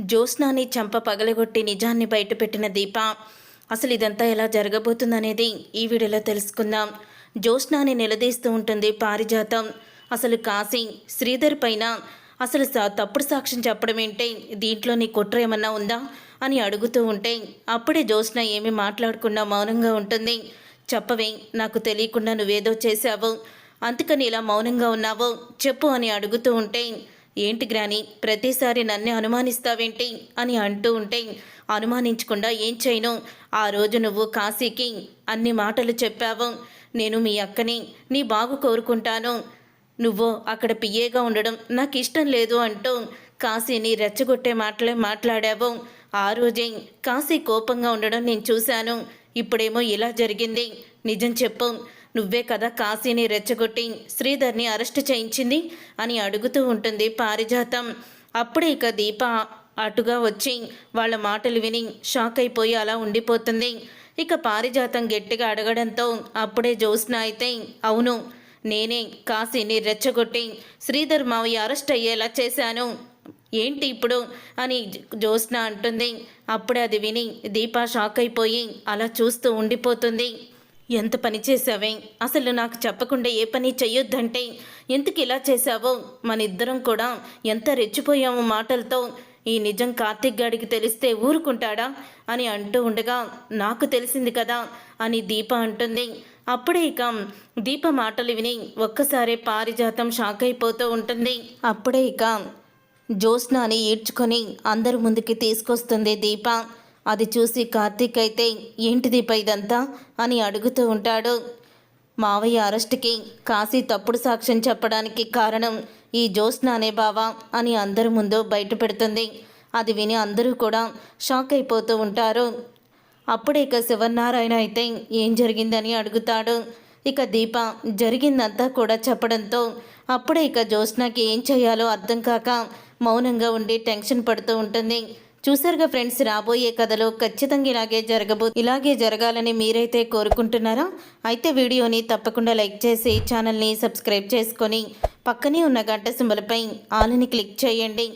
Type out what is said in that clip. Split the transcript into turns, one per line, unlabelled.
జ్యోత్స్నాని చంప పగలగొట్టి నిజాన్ని బయటపెట్టిన దీప అసలు ఇదంతా ఎలా జరగబోతుందనేది ఈ వీడియోలో తెలుసుకుందాం. జ్యోత్స్నాని నిలదీస్తూ ఉంటుంది పారిజాతం. అసలు కాశీ శ్రీధర్ పైన అసలు సా- తప్పుడు సాక్ష్యం చెప్పడం ఏంటి? దీంట్లో నీ కుట్ర ఏమన్నా ఉందా? అని అడుగుతూ ఉంటే అప్పుడే జ్యోత్స్న ఏమీ మాట్లాడకుండా మౌనంగా ఉంటుంది. చెప్పవే నాకు తెలియకుండా నువ్వేదో చేశావు. అందుకని ఇలా మౌనంగా ఉన్నావు. చెప్పు అని అడుగుతూ ఉంటే ఏంటి గ్రాని ప్రతిసారి నన్నే అనుమానిస్తావేంటి? అని అంటూ ఉంటే అనుమానించకుండా ఏం చేయను? ఆ రోజు నువ్వు కాశీకి అన్ని మాటలు చెప్పావు. నేను మీ అక్కని నీ బాగు కోరుకుంటాను. నువ్వు అక్కడ పియ్యేగా ఉండడం నాకు ఇష్టం లేదు అంటూ కాశీని రెచ్చగొట్టే మాటలే మాట్లాడావు. ఆ రోజే కాశీ కోపంగా ఉండడం నేను చూశాను. ఇప్పుడేమో ఇలా జరిగింది. నిజం చెప్పు. నువ్వే కదా కాశీని రెచ్చగొట్టి శ్రీధర్ని అరెస్ట్ చేయించింది అని అడుగుతూ ఉంటుంది పారిజాతం. అప్పుడే ఇక దీప అటుగా వచ్చి వాళ్ళ మాటలు విని షాక్ అయిపోయి అలా ఉండిపోతుంది. ఇక పారిజాతం గట్టిగా అడగడంతో అప్పుడే జ్యోత్స్న అయితే అవును నేనే కాశీని రెచ్చగొట్టి శ్రీధర్ మావయ్య అరెస్ట్ అయ్యేలా చేశాను. ఏంటి ఇప్పుడు? అని జ్యోత్స్న అంటుంది. అప్పుడే అది విని దీప షాక్ అయిపోయి అలా చూస్తూ ఉండిపోతుంది. ఎంత పని చేసావే అసలు నాకు చెప్పకుండా ఏ పని చెయ్యొద్దంటే ఎందుకు ఇలా చేశావో? మన ఇద్దరం కూడా ఎంత రెచ్చిపోయాము మాటలతో. ఈ నిజం కార్తిక్ గాడికి తెలిస్తే ఊరుకుంటాడా? అని అంటూ ఉండగా నాకు తెలిసింది కదా అని దీప అంటుంది. అప్పుడే ఇక దీప మాటలు విని ఒక్కసారి పారిజాతం షాక్ అయిపోతూ ఉంటుంది. అప్పుడే ఇక జ్యోత్స్నాని ఈడ్చుకొని అందరి ముందుకి తీసుకొస్తుంది దీప. అది చూసి కార్తీక్ అయితే ఏంటిది దీప ఇదంతా? అని అడుగుతూ ఉంటాడు. మావయ్య అరెస్ట్కి కాశీ తప్పుడు సాక్ష్యం చెప్పడానికి కారణం ఈ జ్యోత్స్న అనే బావ అని అందరి ముందు బయట పెడుతుంది అది విని అందరూ కూడా షాక్ అయిపోతూ ఉంటారు. అప్పుడే ఇక శివనారాయణ అయితే ఏం జరిగిందని? అడుగుతాడు. ఇక దీప జరిగిందంతా కూడా చెప్పడంతో అప్పుడే ఇక జ్యోత్స్నకి ఏం చేయాలో అర్థం కాక మౌనంగా ఉండి టెన్షన్ పడుతూ ఉంటుంది. చూసారుగా ఫ్రెండ్స్ రాబోయే కథలో ఖచ్చితంగా ఇలాగే జరగబో ఇలాగే జరగాలని మీరైతే కోరుకుంటున్నారా? అయితే వీడియోని తప్పకుండా లైక్ చేసి ఛానల్ని సబ్స్క్రైబ్ చేసుకొని పక్కనే ఉన్న గంట సింబలపై ఆలని క్లిక్ చేయండి.